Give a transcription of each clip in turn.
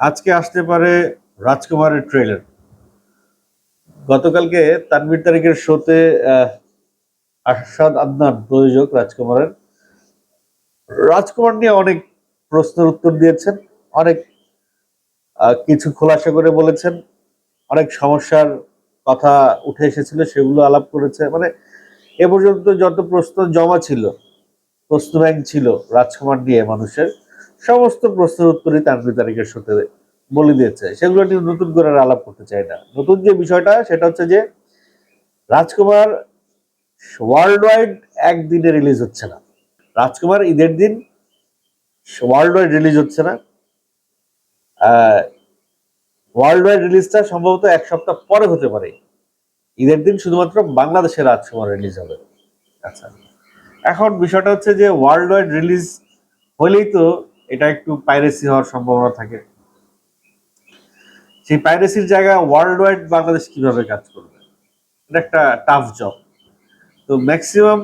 আজকে আসতে পারে রাজকুমারের ট্রেলার গতকালকে তানভীর তারিখের শোতে আসাদ আদনান প্রযোজক রাজকুমারের। রাজকুমার নিয়ে অনেক প্রশ্নের উত্তর দিয়েছেন, অনেক কিছু খোলাসা করে বলেছেন, অনেক সমস্যার কথা উঠে এসেছিল, সেগুলো আলাপ করেছে। মানে এ পর্যন্ত যত প্রশ্ন জমা ছিল, প্রশ্ন ব্যাংক ছিল রাজকুমার নিয়ে মানুষের সমস্ত প্রশ্নের উত্তরই তানভীর তারিখের সাথে বলে দিয়েছে। সেগুলো নিয়ে নতুন করে আলাপ করতে চাই না। নতুন যে বিষয়টা, সেটা হচ্ছে যে, রাজকুমার ওয়ার্ল্ড ওয়াইড একদিনে রিলিজ হচ্ছে না। রাজকুমার ঈদের দিন ওয়ার্ল্ড ওয়াইড রিলিজ হচ্ছে না। ওয়ার্ল্ড ওয়াইড রিলিজটা সম্ভবত এক সপ্তাহ পরে হতে পারে। ঈদের দিন শুধুমাত্র বাংলাদেশে রাজকুমার রিলিজ হবে। আচ্ছা। এখন বিষয়টা হচ্ছে যে ওয়ার্ল্ড ওয়াইড রিলিজ হলেই তো এটা একটু পাইরেসি হওয়ার সম্ভাবনা থাকে। সেই পাইরেসির জায়গায় ওয়ার্ল্ড ওয়াইড বাংলাদেশ কীভাবে কাজ করবে? এটা একটা টাফ জব তো ম্যাক্সিমাম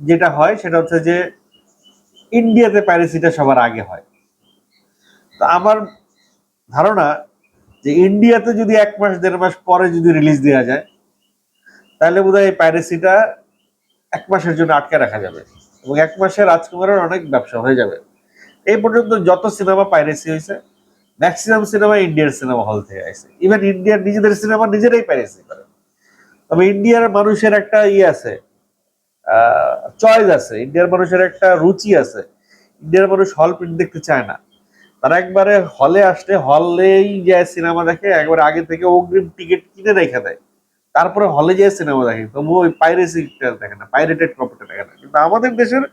যেটা হয় সেটা হচ্ছে যে ইন্ডিয়াতে পাইরেসিটা সবার আগে হয়। তো আমার ধারণা যে ইন্ডিয়াতে যদি এক মাস, দেড় মাস পরে যদি রিলিজ দেওয়া যায়, তাহলে বোধহয় এই পাইরেসিটা এক মাসের জন্য আটকে রাখা যাবে। এবং এক মাসে রাজকুমারের অনেক ব্যবসা হয়ে যাবে। এই পর্যন্ত যত সিনেমা পাইরেসি হয়েছে ম্যাক্সিমাম সিনেমা ইন্ডিয়ার সিনেমা হল থেকে আসে ইভেন ইন্ডিয়ার নিজেদের সিনেমা নিজেরাই পাইরেসি করে। তবে ইন্ডিয়ার মানুষের একটা ইয়ে আছে চয়েস আছে। ইন্ডিয়ার মানুষের একটা রুচি আছে। ইন্ডিয়ার মানুষ হল প্রিন্ট দেখতে চায় না। তারা একবারে হলে আসলে হলেই যায় সিনেমা দেখে, একবারে আগে থেকে অগ্রিম টিকিট কিনে রেখে দেয়। তারপরে হলে যায় সিনেমা দেখে। তবু ওই পাইরেসিটা দেখে না পাইরেটেড কপিটা দেখে না। কিন্তু আমাদের দেশের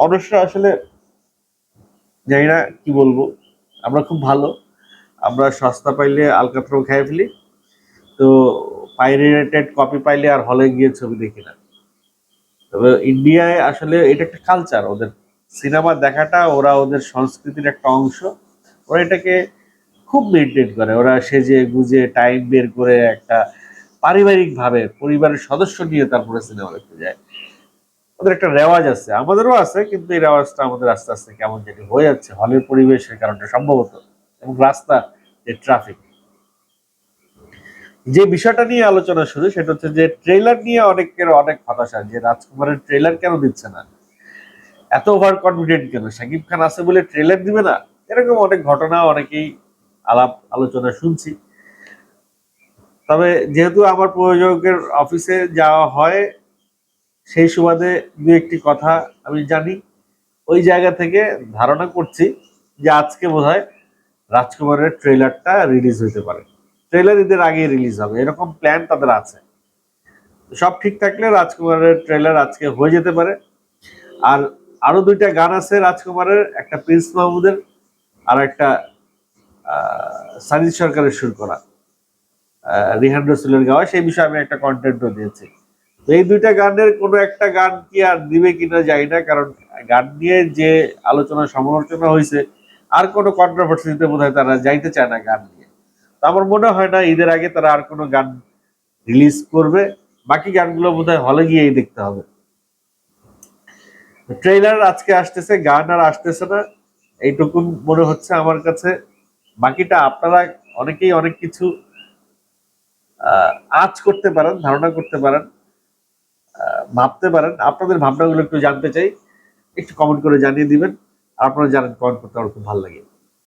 মানুষরা আসলে জানি না কি বলব। আমরা খুব ভালো। আমরা সস্তা পাইলে আলকাতরাও খেয়ে ফেলি। তো পাইরেটেড কপি পাইলে আর হলে গিয়ে ছবি দেখি না। তবে ইন্ডিয়ায় আসলে এটা একটা কালচার ওদের সিনেমা দেখাটা, ওরা ওদের সংস্কৃতির একটা অংশ। ওরা এটাকে খুব মেনটেন করে। ওরা সেজে গুজে টাইম বের করে একটা পারিবারিকভাবে পরিবারের সদস্য নিয়ে তারপরে সিনেমা দেখতে যায়। ওদের একটা রেওয়াজ আছে, আমাদেরও আছে, কিন্তু এই রেওয়াজটা আমাদের আস্তে আস্তে কেমন যেটি হয়ে যাচ্ছে। হলের পরিবেশের কারণে সম্ভবত, এবং রাস্তা যে ট্রাফিক যে বিষয়টা নিয়ে আলোচনা শুরু, সেটা হচ্ছে যে ট্রেলার নিয়ে অনেকের অনেক হতাশা, যে রাজকুমারের ট্রেলার কেন দিচ্ছে না? এত ওভার কনফিডেন্ট কেন? শাকিব খান আছে বলে ট্রেলার দিবে না? এরকম অনেক ঘটনা, অনেকেই আলাপ আলোচনা শুনছি। তবে যেহেতু আমার প্রযোজকের অফিসে যাওয়া হয় সেই সুবাদে দু একটি কথা আমি জানি। ওই জায়গা থেকে ধারণা করছি যে আজকে বোধহয় রাজকুমারের ট্রেলারটা রিলিজ হইতে পারে। ট্রেলার ঈদের আগে রিলিজ হবে, এরকম প্ল্যান তাদের আছে। সব ঠিক থাকলে রাজকুমারের ট্রেলার আজকে হয়ে যেতে পারে। আর আরও দুইটা গান আছে রাজকুমারের, একটা প্রিন্স মাহমুদের আর একটা সাজিদ সরকারের সুর করা রিহান রসুলের গাওয়া। সেই বিষয়ে আমি একটা কন্টেন্টও দিয়েছি। এই দুইটা গানের কোনো একটা গান কি আর দিবে কিনা জানি না, কারণ গান নিয়ে যে আলোচনা সমালোচনা হয়েছে, আর কোনো কন্ট্রোভার্সিতে বোধ তারা যাইতে চায় না গান নিয়ে। তো আমার মনে হয় না ঈদের আগে তারা আর কোনো গান রিলিজ করবে, বাকি গানগুলো বোধ হলে গিয়েই দেখতে হবে। ট্রেলার আজকে আসতেছে, গান আর আসতেছে না, এইটুকুন মনে হচ্ছে আমার কাছে। বাকিটা আপনারা অনেকেই অনেক কিছু আজ করতে পারেন, ধারণা করতে পারেন। ভাবতে পারেন, আপনাদের ভাবনাগুলো একটু জানতে চাই, একটু কমেন্ট করে জানিয়ে দিবেন আপনারা জানেন কমেন্ট করতে আমার খুব ভালো লাগে।